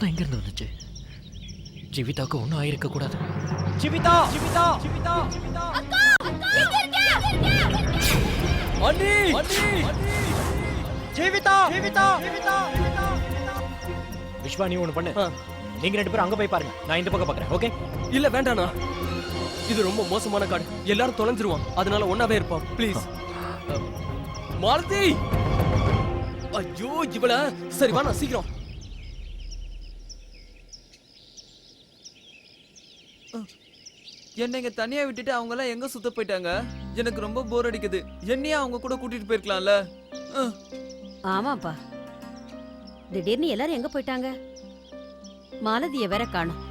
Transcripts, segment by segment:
சத்தம் எங்க இருந்து வந்துச்சு? ஜீவிதாக்கு ஒன்றும் ஆயிருக்க கூடாது ஜீவிதா! ஜீவிதா! ஜீவிதா! ஜீவிதா அண்ணி அண்ணி! ஜீவிதா! ஜீவிதா! ஜீவிதா! விஸ்வா நீ ஒன்று பண்ணு. நீங்க ரெண்டு பேரும் அங்க போய் பாருங்க. நான் இந்த பக்கம் பார்க்கறேன் ஓகே? இல்ல வேண்டாண்ணா. இது ரொம்ப மோசமான காடு. எல்லாரும் தொலைஞ்சிருவான். அதனால ஒன்னாவே இருப்பான். ப்ளீஸ் மாலதி! ஐயோ இவள. சரி வா நான் சீக்கிரம். என்னை இங்க தனியா விட்டுட்டு அவங்க எல்லாம் எங்க சுத்த போயிட்டாங்க? எனக்கு ரொம்ப போர் அடிக்குது. என்னையே அவங்க கூட கூட்டிட்டு போயிருக்கலாம்ல? ஆமாப்பா. திடீர்னு எல்லாரும் எங்க போயிட்டாங்க? மாலதிய வேற காணோம்.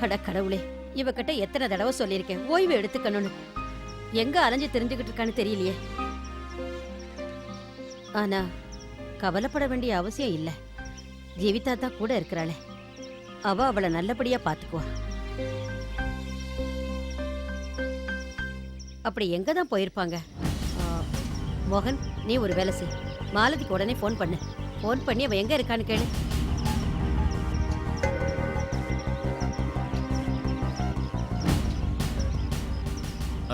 அட கடவுளே இவகிட்ட எத்தனை தடவை சொல்லியிருக்கேன். ஓய்வு எடுத்துக்கணும்னு. எங்க அலைஞ்சு தெரிஞ்சுக்கிட்டு இருக்கான்னு தெரியலையே. ஆனா கவலைப்பட வேண்டிய அவசியம் இல்ல. ஜீவிதா தான் கூட இருக்கிறாளே. அவ அவளை நல்லபடியா பாத்துக்குவா. அப்படி எங்க தான் போயிருப்பாங்க? மோகன் நீ ஒரு வேலை செய். மாலதிக்கு உடனே ஃபோன் பண்ணு. ஃபோன் பண்ணி அவ எங்க இருக்கான்னு கேளு.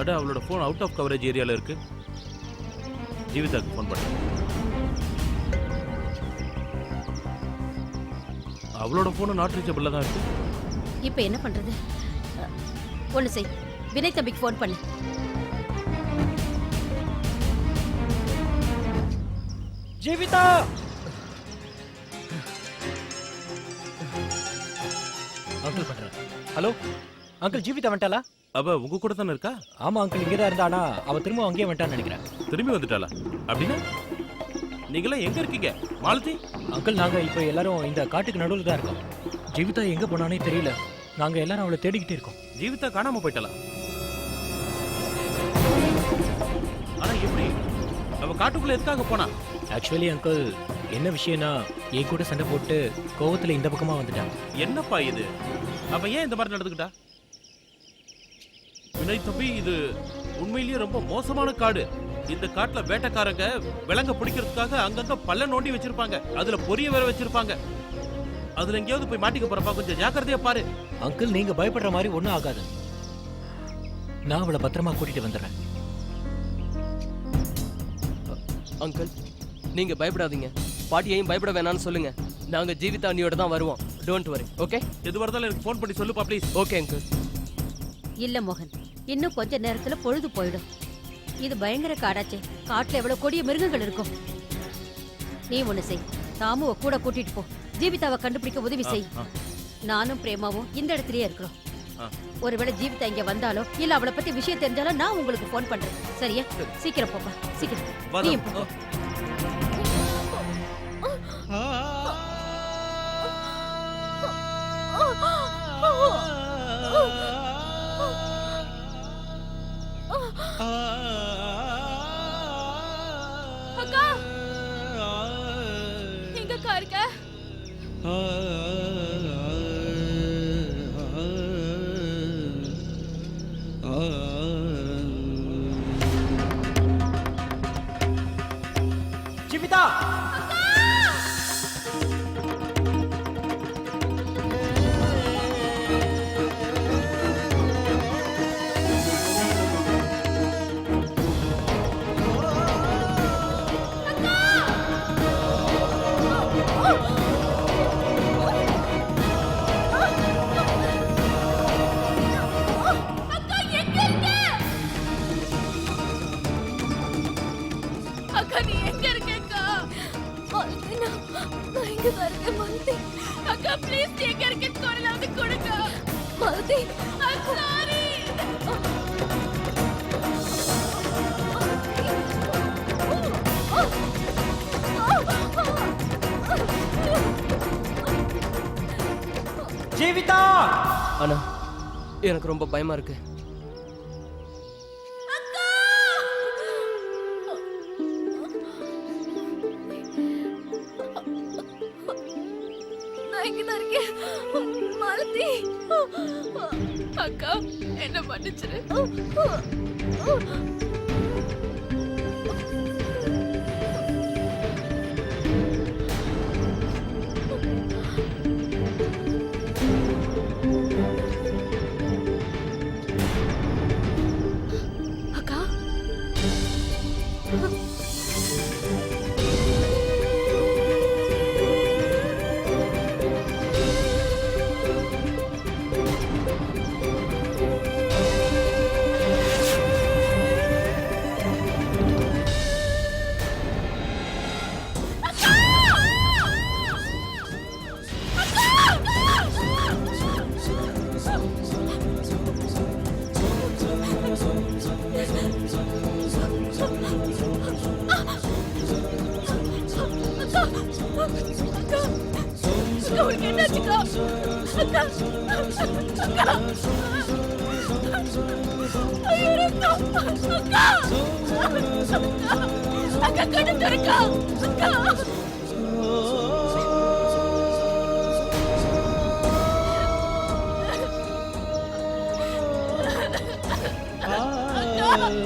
அட அவளோட ஃபோன் அவுட் ஆஃப் கவரேஜ் ஏரியால இருக்கு. ஜீவிதாக்கு ஃபோன் பண்ண. அவளோட ஃபோனும் நாட் ரீச்சபிள்ல தான் இருக்கு. இப்ப என்ன பண்றது? அ, ஒண்ணு செய். வினய் தம்பிக்கு ஃபோன் பண்ணு. ஜீவிதா! அங்கிள் பண்றேன். ஹலோ அங்கிள் ஜீவிதா வந்துட்டாளா? அவ உங்க கூட தானே இருக்கா? ஆமா அங்கிள் இங்கே தான் இருந்தானா அவ திரும்ப அங்கேயே வந்துட்டான்னு நினைக்கிறேன். திரும்பி வந்துட்டாளா? அப்படின்னா? நீங்களாம் எங்க இருக்கீங்க? மாலதி? அங்கிள் நாங்க இப்போ எல்லாரும் இந்த காட்டுக்கு நடுவில் தான் இருக்கோம். ஜீவிதா எங்க போனானே தெரியல. நாங்க எல்லாரும் அவளை தேடிக்கிட்டே இருக்கோம். ஜீவிதா காணாம போயிட்டாளா? ஆனா எப்படி? அவ காட்டுக்குள்ள எதுக்காக போனா? ஆக்சுவலி அங்கிள் என்ன விஷயம்னா என் கூட சண்டை போட்டு கோவத்துல இந்த பக்கமா வந்துட்டான். என்னப்பா இது? அவ ஏன் இந்த மாதிரி நடந்துக்கிட்டா? வினய் தம்பி இது உண்மையிலேயே ரொம்ப மோசமான காடு. இந்த காட்டுல வேட்டைக்காரங்க விலங்க பிடிக்கிறதுக்காக அங்கங்க பல்ல நோண்டி வச்சிருப்பாங்க. அதுல பொரிய வேற வச்சிருப்பாங்க. அதுல எங்கேயாவது போய் மாட்டிக்க போறப்பா கொஞ்சம் ஜாக்கிரதையா பாரு. அங்கிள் நீங்க பயப்படுற மாதிரி ஒன்றும் ஆகாது. நான் அவளை பத்திரமா கூட்டிட்டு வந்துடுறேன். அங்கிள் நீங்க பயப்படாதீங்க. பாட்டியையும் பயப்பட வேணாம்னு சொல்லுங்க. நாங்க ஜீவிதா அண்ணியோட தான் வருவோம். டோன்ட் வரி ஓகே எது வரதாலும் எனக்கு ஃபோன் பண்ணி சொல்லுப்பா ப்ளீஸ் ஓகே அங்கிள் இல்ல மோகன். இன்னும் கொஞ்ச நேரத்துல பொழுது போயிடும். இது பயங்கர காடாச்சே. காட்டுல எவ்வளவு கொடிய மிருகங்கள் இருக்கும். நீ ஒண்ணு செய். தாமுவ கூட கூட்டிட்டு போ. ஜீவிதாவை கண்டுபிடிக்க உதவி செய். நானும் பிரேமாவும் இந்த இடத்துலயே இருக்கிறோம். ஒருவேளை ஜீவிதா இங்க வந்தாலோ இல்ல அவளை பத்தி விஷயம் தெரிஞ்சாலும் நான் உங்களுக்கு ஃபோன் பண்றேன். சரியா? சீக்கிரம் போப்பா. சீக்கிரம். வரோம். எங்கக்கா இருக்க? இங்க இருக்கேன் மாலதி அக்கா ப்ளீஸ் எங்க இருக்க கொண்டாந்து கொடுங்க. மாலதி சாரி ஜீவிதா! அண்ணா எனக்கு ரொம்ப பயமா இருக்கு. நான் இங்கதான் இருக்கேன். மாலதி அக்கா என்ன மன்னிச்சிரு அக்காவுக்கு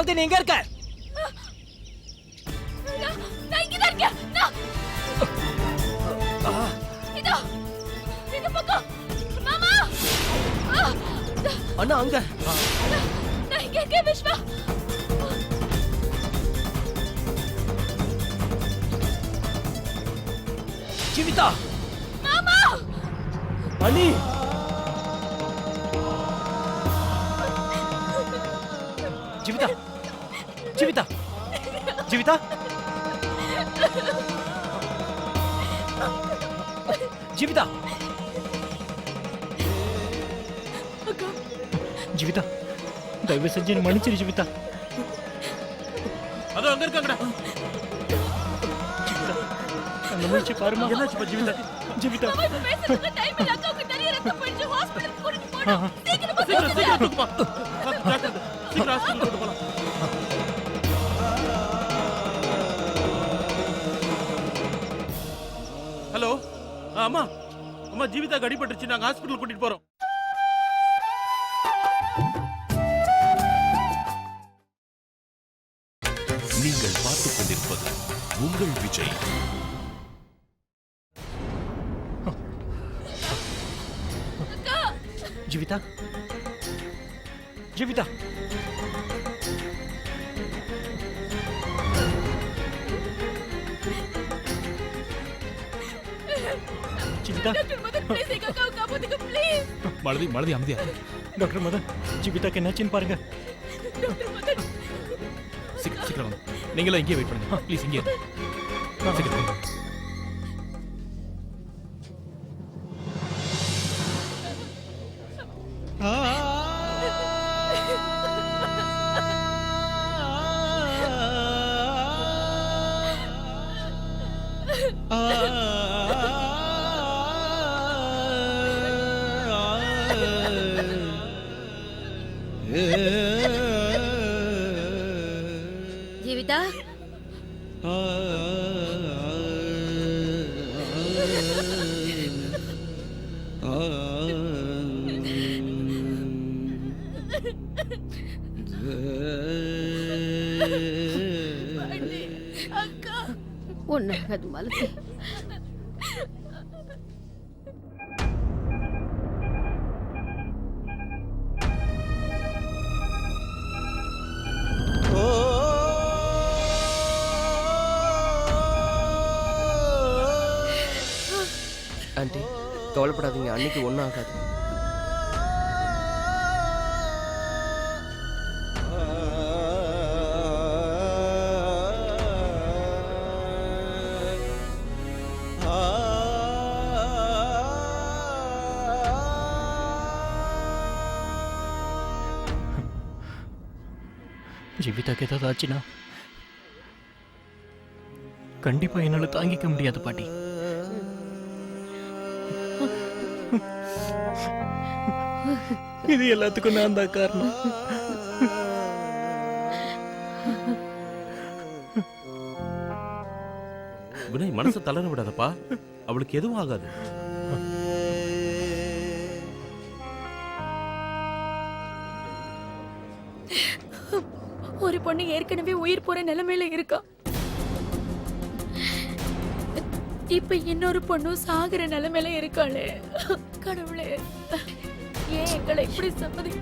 மாலதி நீ எங்க இருக்க? நான் நான் இங்கதான் இருக்கேன் நான் இதோ இந்த பக்கம் மாமா அண்ணா அங்க. நான் இங்க இருக்கேன் விஷ்வா ஜீவிதா. மாமா! அண்ணி. ஜீவிதா. ஜீவிதா. ஜீவிதா. அக்கா ஜீவிதா. தயவு செஞ்சு என்னை மன்னிச்சிரு ஜீவிதா. அதோ அங்க இருக்காங்கடா. அந்த முடிச்சு பாருமா. என்னாச்சுப்பா ஜீவிதா? ஜீவிதா. மாமா இப்ப பேசுறதுக்கு டைம் இல்ல. அக்காவுக்கு அம்மா ஜீவிதா அடிபட்டுருச்சு நாங்க ஹாஸ்பிட்டல் கூட்டிட்டு போறோம். நீங்கள் பார்த்துக் கொண்டிருப்பது உங்கள் விஜய். ஜீவிதா? ஜீவிதா? ஜீவிதா. டாக்டர் மதன் ப்ளீஸ் எங்க அக்காவை காப்பாத்துங்க ப்ளீஸ் மலதி மலதி அமைதியா டாக்டர் மதன் ஜீவிதாக்கு என்னாச்சுன்னு பாருங்க. டாக்டர் மதன் சீக்கிரம் சீக்கிரம் வாங்க. நீங்களும் இங்கே வெயிட் பண்ணுங்க. ப்ளீஸ் இங்கே சீக்கிரம் வாங்க. ಒಣ್ಣಾಗದು ಮಲಸಿ ஆண்டி கவலைப்படாதீங்க. அன்னைக்கு ஒன்றும் ஆகாது. கவிதாக்கு ஏதாவது ஆச்சுன்னா கண்டிப்பா என்னால தாங்கிக்க முடியாது பாட்டி. இது எல்லாத்துக்கும் நான் தான் காரணம். வினய் மனசை தளர விடாதப்பா. அவளுக்கு எதுவும் ஆகாது. ஏற்கனவே உயிர் போற நிலைமையில இருக்கா? இப்ப இன்னொரு பொண்ணும் சாகுற நிலைமையில இருக்காளே. கடவுளே. ஏன் எங்களை இப்படி சம்மதி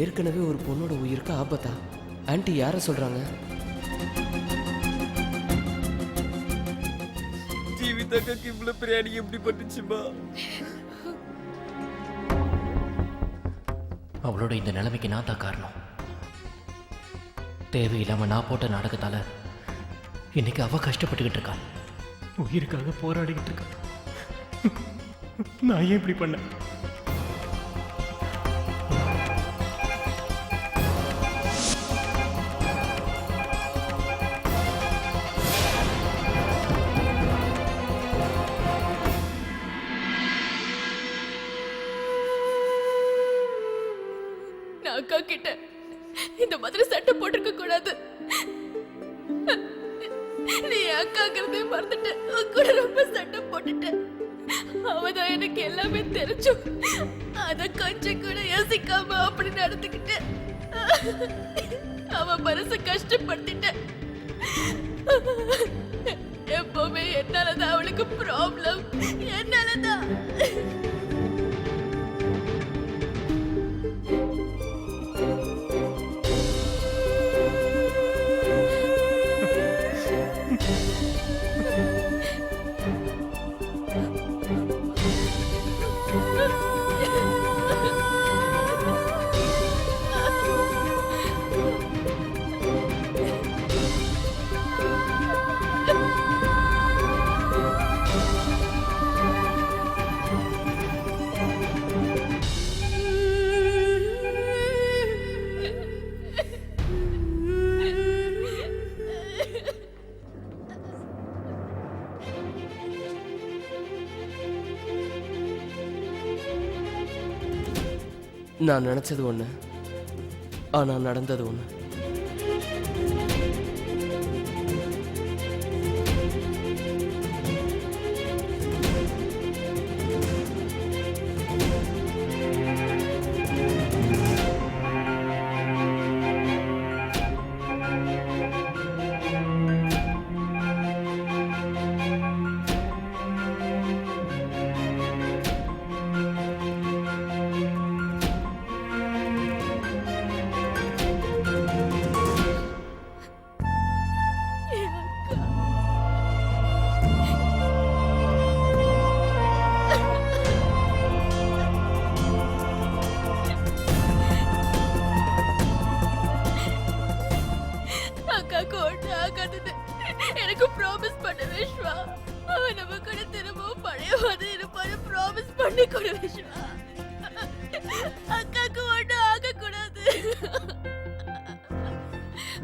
ஏற்கனவே ஒரு பொண்ணோட உயிருக்கு ஆபத்தா? ஆண்டி யாரை சொல்றாங்க? ஜீவிதாக்கு இவ்வளவு பிரியாணி எப்படி பட்டுச்சுமா அவளோட இந்த நிலைமைக்கு நான் தான் காரணம். தேவையில்லாம நான் போட்ட நாடகத்தால் இன்னைக்கு அவ கஷ்டப்பட்டுக்கிட்டு இருக்கா. உயிருக்காக போராடிக்கிட்டு இருக்கா. நான் ஏன் இப்படி பண்ணேன்? நான் அக்கா கிட்ட இந்த மாதிரி சட்டை போட்டிருக்க கூடாது. நீ அக்காங்கிறதே மறந்துட்ட கூட ரொம்ப சட்டை போட்டுட்ட. அவதான் எனக்கு எல்லாமே தெரிஞ்சும் அத கொஞ்சம் கூட யோசிக்காம அப்படி நடந்துக்கிட்ட. அவ மனச கஷ்டப்படுத்திட்ட. எப்பவுமே என்னாலதான் அவளுக்கு ப்ராப்ளம் என்னாலதான். நான் நினச்சது ஒன்று ஆனால் நடந்தது ஒன்று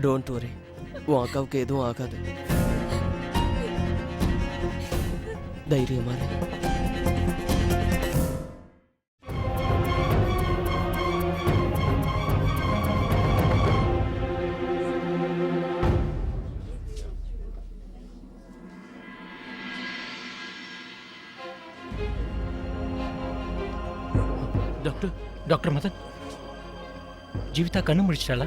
டோன்ட் வரி உன் அக்காவுக்கு எதுவும் ஆகாது தைரியமா டாக்டர் டாக்டர் மதன் ஜீவிதா கண்ணு முடிச்சிட்டாளா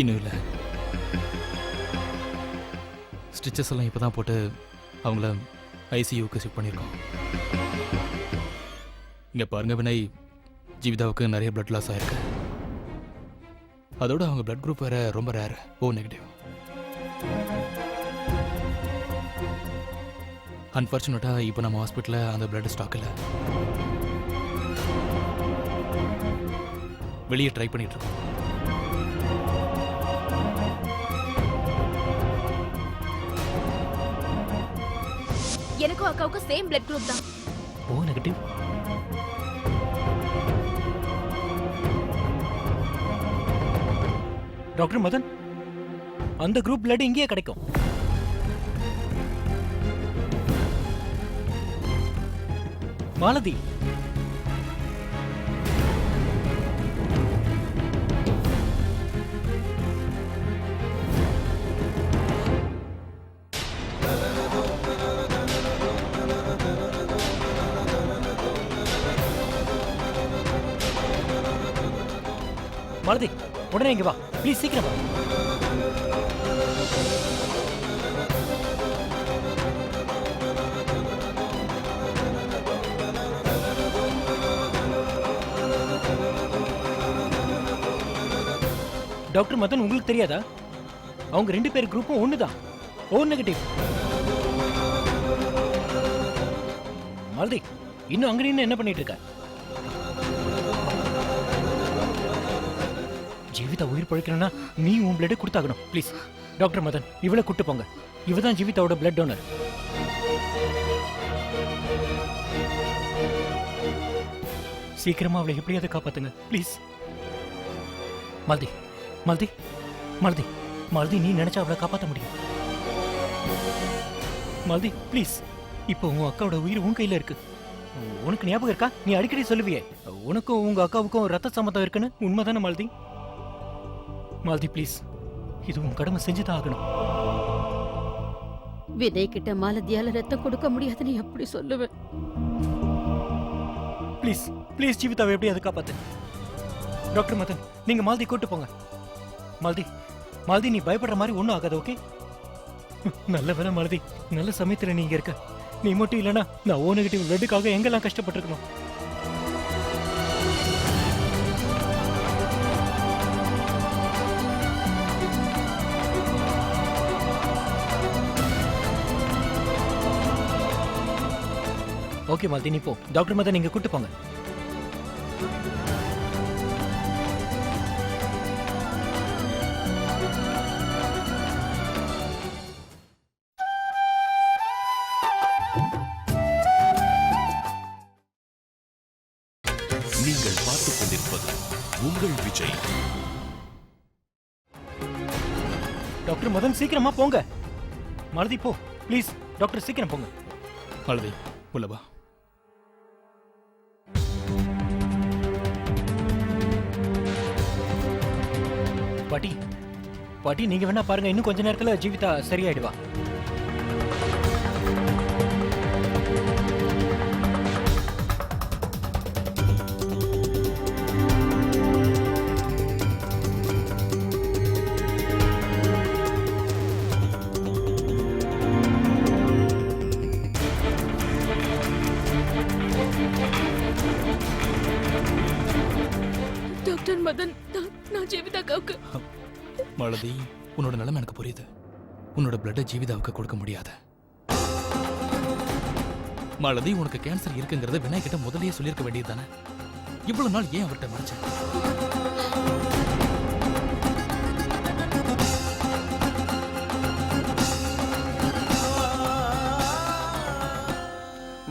இன்னும் இல்லை ஸ்டிச்சஸ் எல்லாம் இப்போ தான் போட்டு அவங்கள ஐசியூக்கு ஷிஃப்ட் பண்ணியிருக்கோம் இங்கே பாருங்க வினய் ஜீவிதாவுக்கு நிறைய பிளட் லாஸ் ஆயிருக்கு. அதோட அவங்க பிளட் குரூப் வேற ரொம்ப ரேர் ஓ நெகட்டிவ் அன்ஃபார்ச்சுனேட்டாக இப்போ நம்ம ஹாஸ்பிட்டலில் அந்த பிளட் ஸ்டாக் இல்லை. வெளியே ட்ரை பண்ணிகிட்ருக்கோம் எனக்கும் அக்காவுக்கும் சேம் பிளட் குரூப் தான். ஓ நெகட்டிவ் டாக்டர் மதன் அந்த குரூப் பிளட் இங்கேயே கிடைக்கும். மாலதி உடனே இங்க வா. ப்ளீஸ் சீக்கிரம் வா. டாக்டர் மதன் உங்களுக்கு தெரியாதா? அவங்க ரெண்டு பேர் குரூப்பும் ஒன்று தான் ஓ நெகட்டிவ் மல்தி இன்னும் அங்கே நின்று என்ன பண்ணிட்டு இருக்க? ஜீவிதா உயிர் பழைக்கணும்னா நீ உன் பிளட்டை கொடுத்தாகணும். ப்ளீஸ் டாக்டர் மதன் இவளை கூட்டு போங்க. இவ தான் ஜீவிதாவோட பிளட் டோனர் சீக்கிரமா அவளை எப்படியாவது காப்பாத்துங்க. ப்ளீஸ் மல்தி மல்தி மல்தி மல்தி நீ நினைச்சா அவளை காப்பாற்ற முடியும். மல்தி ப்ளீஸ் இப்போ உன் அக்காவோட உயிர் உன் கையில இருக்கு. உனக்கு ஞாபகம் இருக்கா? நீ அடிக்கடி சொல்லுவியே. உனக்கும் உங்க அக்காவுக்கும் ரத்த சம்மந்தம் இருக்குன்னு உண்மைதானே மல்தி? மாலதி ப்ளீஸ். இது உன் கடமை செஞ்சுதான் ஆகணும். வினய் கிட்ட மாலதியால ரத்தம் கொடுக்க முடியாதுன்னு எப்படி சொல்லுவேன் ப்ளீஸ் ப்ளீஸ் ஜீவிதாவை எப்படி அதை காப்பாத்து டாக்டர் மதன் நீங்க மாலதி கூட்டு போங்க. மாலதி மாலதி நீ பயப்படுற மாதிரி ஒன்றும் ஆகாது ஓகே? நல்ல வேலை மாலதி நல்ல சமயத்துல நீங்க இருக்க. நீ மட்டும் இல்லைன்னா நான் ஓ நெகட்டிவ் பிளட்டுக்காக எங்கெல்லாம் கஷ்டப்பட்டிருக்கணும்? ஓகே மாலதி நீ போ. டாக்டர் மதன் நீங்க கூட்டு போங்க. நீங்கள் பார்த்துக் கொண்டிருப்பது உங்கள் விஜய். டாக்டர் மதன் சீக்கிரமா போங்க. மாலதி போ. ப்ளீஸ் டாக்டர் சீக்கிரம் போங்க. மாலதி உள்ளவா பாட்டி. பாட்டி நீங்க வேணா பாருங்க இன்னும் கொஞ்ச நேரத்துல ஜீவிதா சரியாயிடுவா. மாலதி உன்னோட நிலைமை எனக்கு புரியுது. உன்னோட பிளட்டை ஜீவிதாவுக்கு கொடுக்க முடியாது. மாலதி உனக்கு கேன்சர் இருக்குங்கிறத வினய் கிட்ட முதல்லயே சொல்லியிருக்க வேண்டியது தானே? இவ்வளவு நாள் ஏன் அவர்கிட்ட மறைச்ச?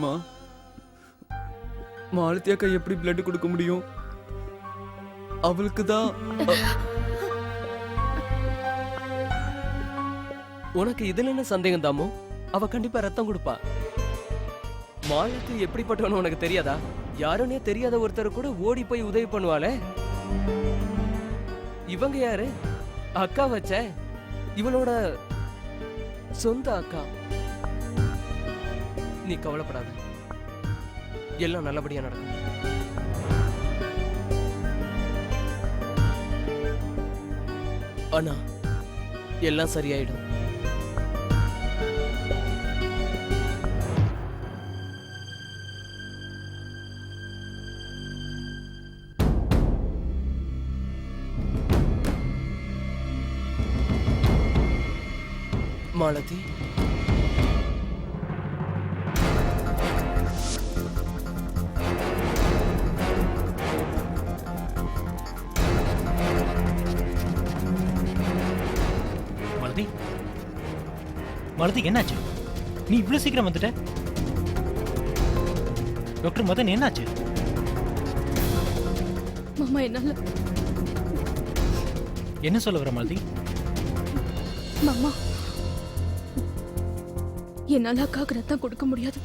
மா மாலத்தி அக்கா எப்படி பிளட் கொடுக்க முடியும்? அவளுக்கு தான் உனக்கு இதுல என்ன சந்தேகம் தாமோ? அவ கண்டிப்பா ரத்தம் கொடுப்பா. மாலத்து எப்படிப்பட்டவனு உனக்கு தெரியாதா? யாருன்னே தெரியாத ஒருத்தர் கூட ஓடி போய் உதவி பண்ணுவாளே. இவங்க யாரு? அக்கா வச்ச? இவளோட சொந்த அக்கா. நீ கவலைப்படாத. எல்லாம் நல்லபடியா நடக்கும். அண்ணா எல்லாம் சரியாயிடும். மாலதி மாலதி? மாலதி என்னாச்சு? நீ இவ்வளவு சீக்கிரம் வந்துட்ட? டாக்டர் மதன் என்னாச்சு? மாமா என்னால என்ன சொல்ல வர மாலதி? மாமா. என்னால் அக்காவுக்கு ரத்தம் கொடுக்க முடியாது.